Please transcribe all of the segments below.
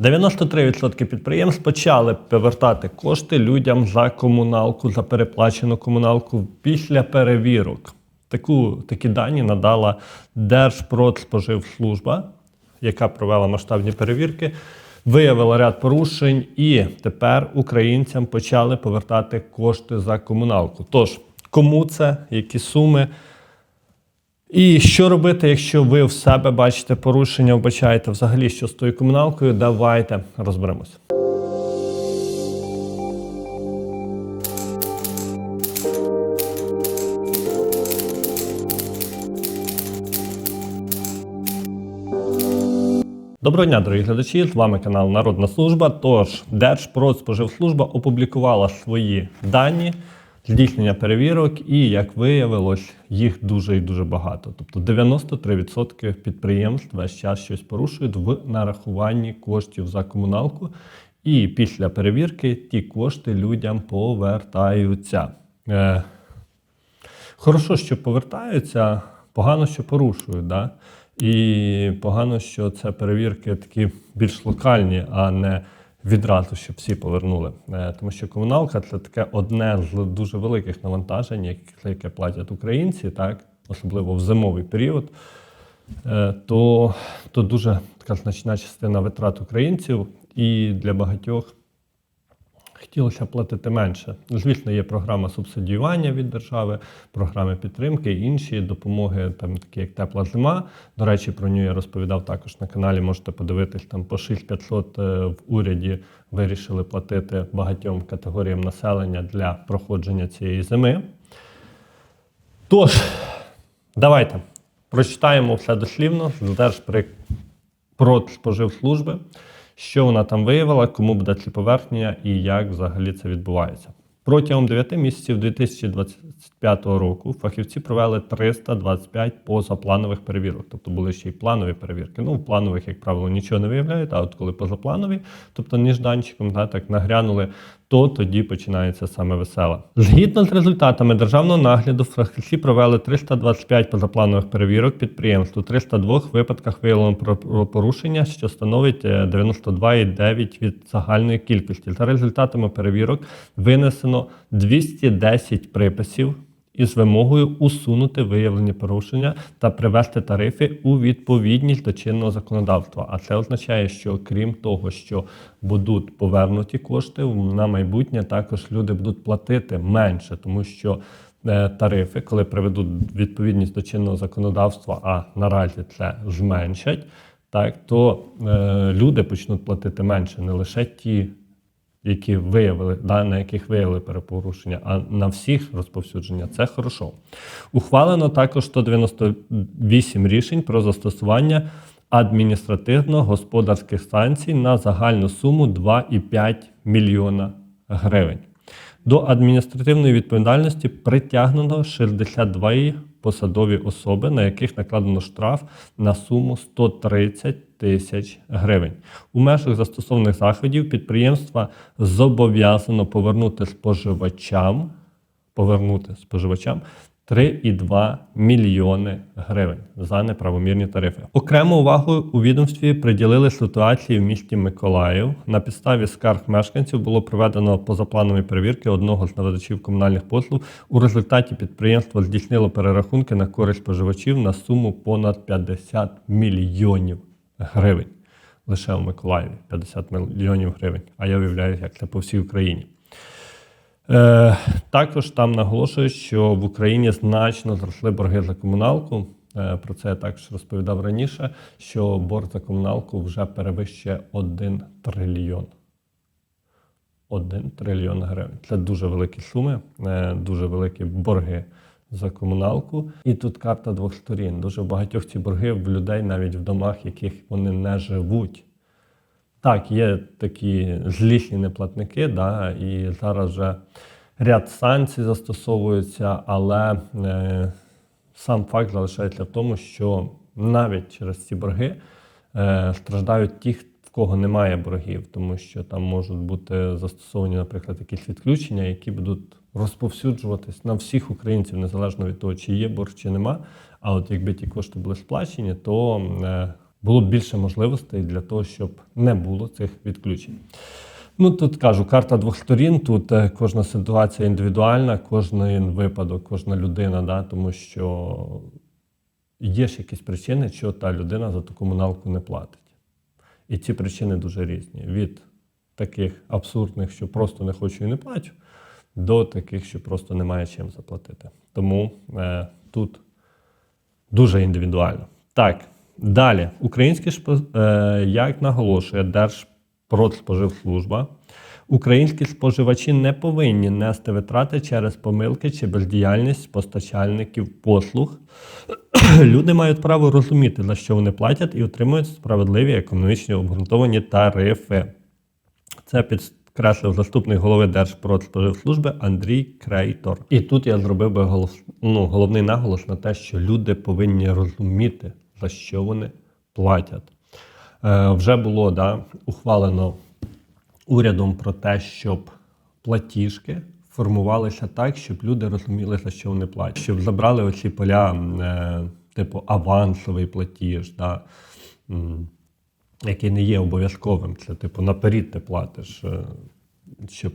93% підприємств почали повертати кошти людям за комуналку, за переплачену комуналку після перевірок. Таку, такі дані надала Держпродспоживслужба, яка провела масштабні перевірки, виявила ряд порушень, і тепер українцям почали повертати кошти за комуналку. Тож, кому це, які суми? І що робити, якщо ви в себе бачите порушення, вбачаєте взагалі, що з тою комуналкою, давайте розберемося. Доброго дня, дорогі глядачі! З вами канал Народна Служба. Тож Держпродспоживслужба опублікувала свої дані здійснення перевірок, і як виявилось, їх дуже і дуже багато. Тобто 93% підприємств весь час щось порушують в нарахуванні коштів за комуналку. І після перевірки ті кошти людям повертаються. Е, Хорошо, що повертаються, погано, що порушують. Да? І погано, що це перевірки такі більш локальні, а не відразу, щоб всі повернули. Е, Тому що комуналка це таке одне з дуже великих навантажень, яке- платять українці, так? особливо в зимовий період. Е, То, то дуже така значна частина витрат українців, і для багатьох Хотілося платити менше. Звісно, є програма субсидіювання від держави, програми підтримки, інші допомоги, там такі як тепла зима. До речі, про нього я розповідав також на каналі. Можете подивитись там по 6500 е, в уряді вирішили платити багатьом категоріям населення для проходження цієї зими. Тож, давайте прочитаємо все дослівно з Держпродспоживслужби, що вона там виявила, кому буде ці поверхня і як взагалі це відбувається. Протягом 9 місяців 2025 року фахівці провели 325 позапланових перевірок, тобто були ще й планові перевірки. Ну, в планових, як правило, нічого не виявляють, а от коли позапланові, тобто ніжданчиком да, так нагрянули, то тоді починається саме веселе. Згідно з результатами державного нагляду, фахівці провели 325 позапланових перевірок підприємств. У 302 випадках виявлено порушення, що становить е, 92,9 від загальної кількості. За результатами перевірок винесено 210 приписів із вимогою усунути виявлені порушення та привести тарифи у відповідність до чинного законодавства. А це означає, що крім того, що будуть повернуті кошти, на майбутнє також люди будуть платити менше, тому що е, тарифи, коли приведуть відповідність до чинного законодавства, а наразі це зменшать, так то е, люди почнуть платити менше, не лише ті які виявили, да, на яких виявили перепорушення, а на всіх розповсюдження це хорошо. Ухвалено також 198 рішень про застосування адміністративно-господарських санкцій на загальну суму 2,5 мільйона гривень. До адміністративної відповідальності притягнено 62 посадові особи, на яких накладено штраф на суму 130 тисяч гривень. У межах застосованих заходів підприємства зобов'язано повернути споживачам повернути споживачам 3,2 мільйони гривень за неправомірні тарифи. Окрему увагу у відомстві приділили ситуації в місті Миколаїв. На підставі скарг мешканців було проведено позапланові перевірки одного з надавачів комунальних послуг. У результаті підприємство здійснило перерахунки на користь споживачів на суму понад 50 мільйонів гривень. Лише у Миколаєві 50 мільйонів гривень. А я уявляю, як це по всій Україні. Е, також там наголошують, що в Україні значно зросли борги за комуналку. Е, про це я також розповідав раніше, що борг за комуналку вже перевищує 1 трильйон. 1 трильйон гривень. Це дуже великі суми, е, дуже великі борги за комуналку. І тут карта двох сторін. Дуже багатьох ці борги в людей навіть в домах, яких вони не живуть. Так, є такі злісні неплатники, да, і зараз вже ряд санкцій застосовуються, але е, сам факт залишається в тому, що навіть через ці борги е, страждають ті, кого немає боргів, тому що там можуть бути застосовані, наприклад, якісь відключення, які будуть розповсюджуватись на всіх українців, незалежно від того, чи є борг, чи нема. А от якби ті кошти були сплачені, то е, було б більше можливостей для того, щоб не було цих відключень. Ну тут кажу, карта двох сторін. Тут е, кожна ситуація індивідуальна, кожен випадок, кожна людина, да, тому що є ж якісь причини, що та людина за ту комуналку не платить. І ці причини дуже різні. Від таких абсурдних, що просто не хочу і не плачу, до таких, що просто немає чим заплатити. Тому е, тут дуже індивідуально. Так, далі. Український шп... е, як наголошує Держпродспоживслужба, українські споживачі не повинні нести витрати через помилки чи бездіяльність постачальників послуг. Люди мають право розуміти, за що вони платять, і отримують справедливі економічні обґрунтовані тарифи. Це підкреслив заступник голови Держпродспоживслужби Андрій Крейтор. І тут я зробив би голос, ну, головний наголос на те, що люди повинні розуміти, за що вони платять. Е, вже було да, ухвалено урядом про те, щоб платіжки формувалися так, щоб люди розуміли, за що вони платять, щоб забрали оці поля, е, типу авансовий платіж, да, який не є обов'язковим. Це типу наперед ти платиш. е, Щоб,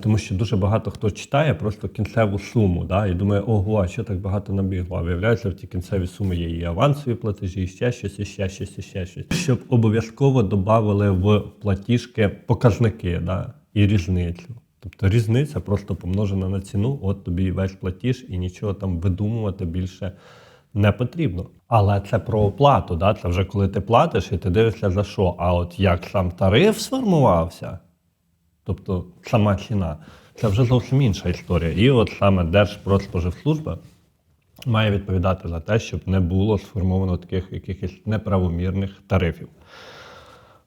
тому що дуже багато хто читає просто кінцеву суму, да, і думає, ого, а що так багато набігло? А виявляється, в ті кінцеві суми є і авансові платежі, і ще щось, і ще щось, і ще щось. Щоб обов'язково додали в платіжки показники да, і різницю. Тобто різниця просто помножена на ціну, от тобі весь платіж, і нічого там видумувати більше не потрібно. Але це про оплату, да? це вже коли ти платиш і ти дивишся за що. А от як сам тариф сформувався, тобто сама ціна, це вже зовсім інша історія. І от саме Держпродспоживслужба має відповідати за те, щоб не було сформовано таких якихось неправомірних тарифів.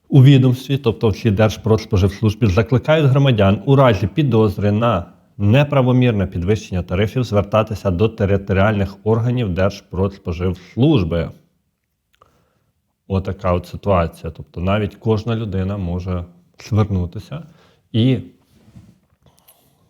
У відомстві, тобто в цій Держпродспоживслужбі, закликають громадян у разі підозри на неправомірне підвищення тарифів звертатися до територіальних органів Держпродспоживслужби. Отака от ситуація. Тобто навіть кожна людина може звернутися і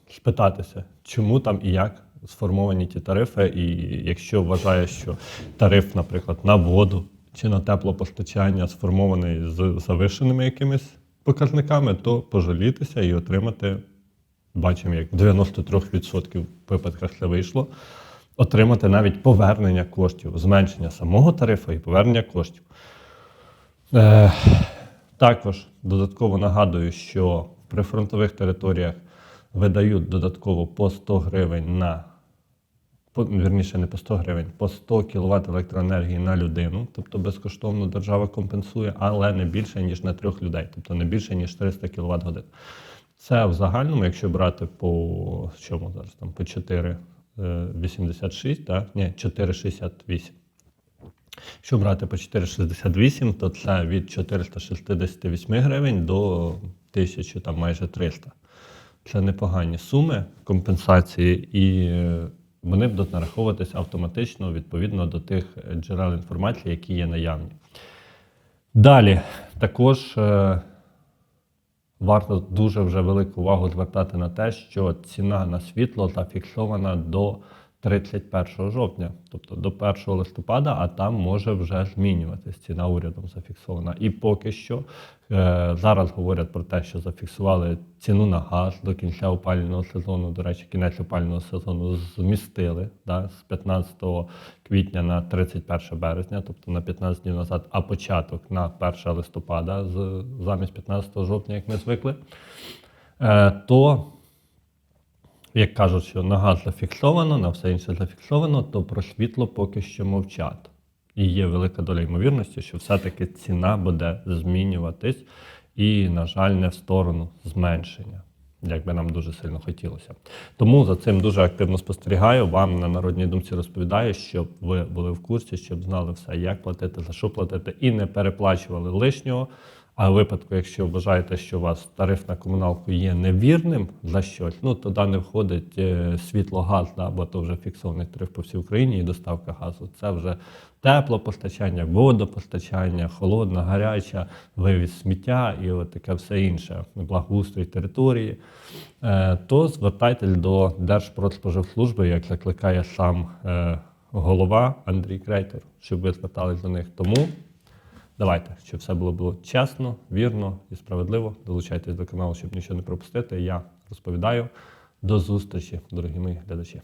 спитатися, чому там і як сформовані ті тарифи, і якщо вважає, що тариф, наприклад, на воду чи на теплопостачання сформований з завишеними якимись показниками, то пожалітися і отримати, бачимо, як в 93% випадках це вийшло, отримати навіть повернення коштів, зменшення самого тарифу і повернення коштів. Е, також додатково нагадую, що в прифронтових територіях видають додатково по 100 гривень на по, вірніше, не по 100 гривень, по 100 кВт електроенергії на людину, тобто безкоштовно держава компенсує, але не більше, ніж на трьох людей, тобто не більше, ніж 400 кВт годин. Це в загальному, якщо брати по чому зараз там по 4,86, так? Ні, 4,68. Якщо брати по 4,68, то це від 468 гривень до 1000, там майже 300. Це непогані суми компенсації, і е, вони будуть нараховуватись автоматично відповідно до тих е, джерел інформації, які є наявні. Далі також е, варто дуже вже велику увагу звертати на те, що ціна на світло зафіксована до 31 жовтня, тобто до 1 листопада, а там може вже змінюватись. Ціна урядом зафіксована. І поки що е, зараз говорять про те, що зафіксували ціну на газ до кінця опалювального сезону. До речі, кінець опалювального сезону змістили да, з 15 квітня на 31 березня, тобто на 15 днів назад, а початок на 1 листопада з замість 15 жовтня, як ми звикли. Е, то як кажуть, що на газ зафіксовано, на все інше зафіксовано, то про світло поки що мовчать. І є велика доля ймовірності, що все-таки ціна буде змінюватись, і, на жаль, не в сторону зменшення, як би нам дуже сильно хотілося. Тому за цим дуже активно спостерігаю. Вам на народній думці розповідаю, щоб ви були в курсі, щоб знали все, як платити, за що платити, і не переплачували лишнього. А в випадку, якщо вважаєте, що у вас тариф на комуналку є невірним за щось, ну тоді не входить е, світло-газ, да, бо то вже фіксований тариф по всій Україні і доставка газу. Це вже теплопостачання, водопостачання, холодна, гаряча, вивіз сміття і от таке все інше, благоустрій території. Е, то звертайтесь до Держпродспоживслужби, як закликає сам е, голова Андрій Крейтор, щоб ви звертались до них. Тому Давайте, щоб все було, було чесно, вірно і справедливо. Долучайтесь до каналу, щоб нічого не пропустити. Я розповідаю. До зустрічі, дорогі мої глядачі.